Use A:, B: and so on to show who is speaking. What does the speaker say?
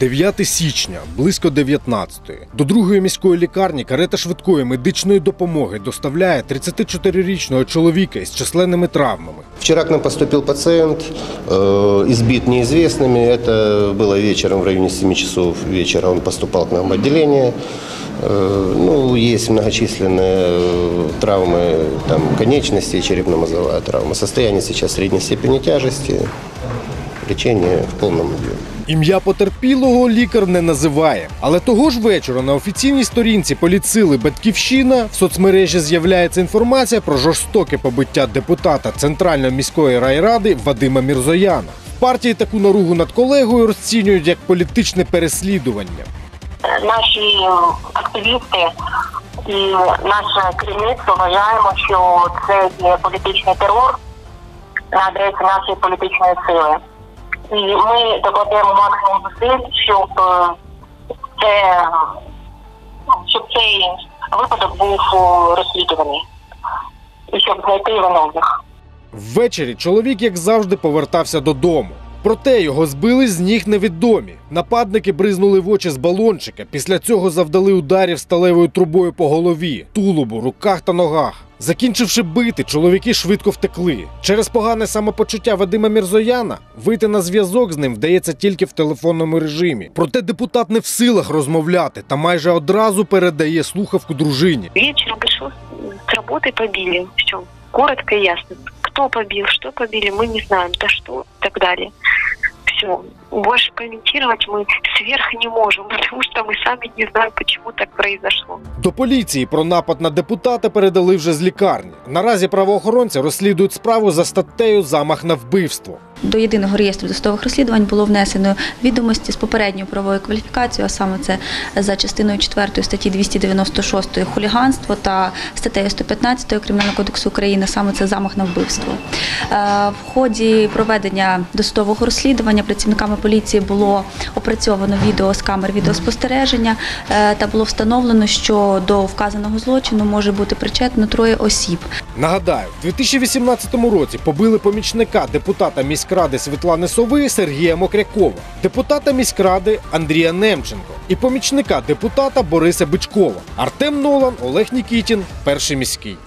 A: 9 січня, близько 19-ї. До другої міської лікарні карета швидкої медичної допомоги доставляє 34-річного чоловіка із численними травмами.
B: Вчера к нам поступил пациент, э, избит неизвестными. Это было вечером, в районе 7 часов вечера. Он поступал к нам в отделение. Э, ну, есть многочисленные э, травмы там, конечностей, черепно-мозговая травма. Состояние сейчас средней степени тяжести. Лечение в полном объеме.
A: Ім'я потерпілого лікар не називає. Але того ж вечора на офіційній сторінці поліцили Батьківщина в соцмережі з'являється інформація про жорстоке побиття депутата Центральної міської райради Вадима Мірзояна. В партії таку наругу над колегою розцінюють як політичне переслідування.
C: наші активісти і наше керівництво вважаємо, що це є політичний терор на адресу нашої політичної сили. І ми докладемо максимум зусиль, щоб е, це щоб цей випадок був е, розслідуваний і щоб знайти виновних.
A: Ввечері чоловік, як завжди, повертався додому. Проте його збили з ніг невідомі. Нападники бризнули в очі з балончика. Після цього завдали ударів сталевою трубою по голові, тулубу, руках та ногах. Закінчивши бити, чоловіки швидко втекли. Через погане самопочуття Вадима Мірзояна вийти на зв'язок з ним вдається тільки в телефонному режимі. Проте депутат не в силах розмовляти та майже одразу передає слухавку дружині.
D: Вечером пришел с работы, побили. Все, коротко и ясно. Кто побил, что побили, мы не за что и так далее. Все. Больше комментировать мы сверх не можем, потому что мы сами не знаем, почему так произошло.
A: До поліції про напад на депутата передали вже з лікарні. Наразі правоохоронці розслідують справу за статтею замах на вбивство.
E: До єдиного реєстру досудових розслідувань було внесено відомості з попередньою правовою кваліфікацією, а саме це за частиною 4 статті 296 хуліганство та статтею 115 Кримінального кодексу України, саме це замах на вбивство. Е, В ході проведення досудового розслідування працівниками поліції було опрацьовано відео з камер відеоспостереження е, та було встановлено, що до вказаного злочину може бути причетно троє осіб.
A: Нагадаю, в 2018 році побили помічника депутата міськради Світлани Сови Сергія Мокрякова, депутата міськради Андрія Немченко і помічника депутата Бориса Бичкова. Артем Нолан, Олег Нікітін, перший міський.